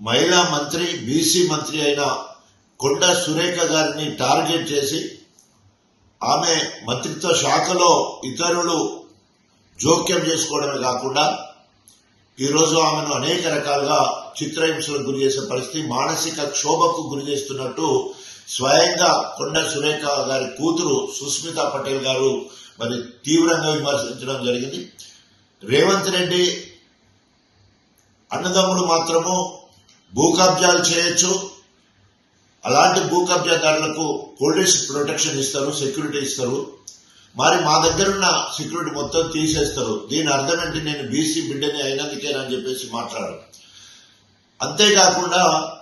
మహిళా మంత్రి బీసీ మంత్రి అయిన కొండ సురేఖ గారిని టార్గెట్ చేసి ఆమె మంత్రిత్వ శాఖలో ఇతరులు జోక్యం చేసుకోవడమే కాకుండా ఈరోజు ఆమెను అనేక రకాలుగా చిత్రహింసలకు గురి చేసే పరిస్థితి మానసిక క్షోభకు గురి చేస్తున్నట్టు స్వయంగా కొండ సురేఖ గారి కూతురు సుస్మిత పటేల్ గారు మరి తీవ్రంగా విమర్శించడం జరిగింది. రేవంత్ రెడ్డి అన్నదమ్ములు మాత్రము భూ కబ్జాలు చేయొచ్చు. అలాంటి భూ కబ్జాదారులకు పోలీస్ ప్రొటెక్షన్ ఇస్తారు సెక్యూరిటీ ఇస్తారు. మరి మా దగ్గర ఉన్న సెక్యూరిటీ మొత్తం తీసేస్తారు. దీని అర్థం ఏంటి? నేను బీసీ బిడ్డని అయినందుకేనని చెప్పేసి మాట్లాడరు. అంతేకాకుండా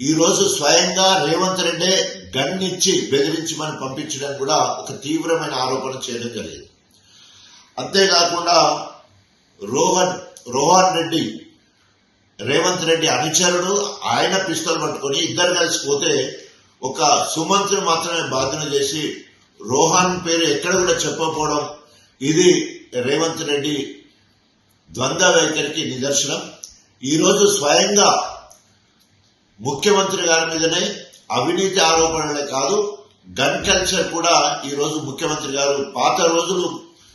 ఈరోజు స్వయంగా రేవంత్ రెడ్డి గన్ ఇచ్చి మనం పంపించడం కూడా ఒక తీవ్రమైన ఆరోపణ చేయడం జరిగింది. అంతేకాకుండా రోహన్ రోహన్ రెడ్డి రేవంత్ రెడ్డి అనుచరుడు ఆయన పిస్తల్ పట్టుకొని ఇద్దరు కలిసి పోతే ఒక సుమంత్రి మాత్రమే బాధ్యత చేసి రోహన్ పేరు ఎక్కడ కూడా చెప్పకపోవడం ఇది రేవంత్ రెడ్డి ద్వంద్వ వైఖరికి నిదర్శనం. ఈరోజు స్వయంగా ముఖ్యమంత్రి గారి మీదనే అవినీతి ఆరోపణలే కాదు గన్ కల్చర్ కూడా ఈ రోజు ముఖ్యమంత్రి గారు పాత రోజులు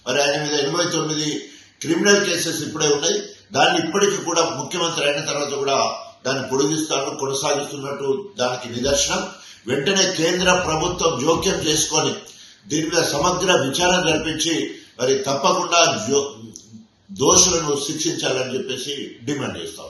మరి ఆయన మీద ఎనభై తొమ్మిది క్రిమినల్ కేసెస్ ఇప్పుడే ఉన్నాయి. దాన్ని ఇప్పటికీ కూడా ముఖ్యమంత్రి అయిన తర్వాత కూడా దాన్ని పొడిగిస్తాను కొనసాగిస్తున్నట్టు దానికి నిదర్శనం. వెంటనే కేంద్ర ప్రభుత్వం జోక్యం చేసుకొని దీని మీద సమగ్ర విచారణ జరిపించి మరి తప్పకుండా జో- దోషులను శిక్షించాలని చెప్పేసి డిమాండ్ చేస్తాం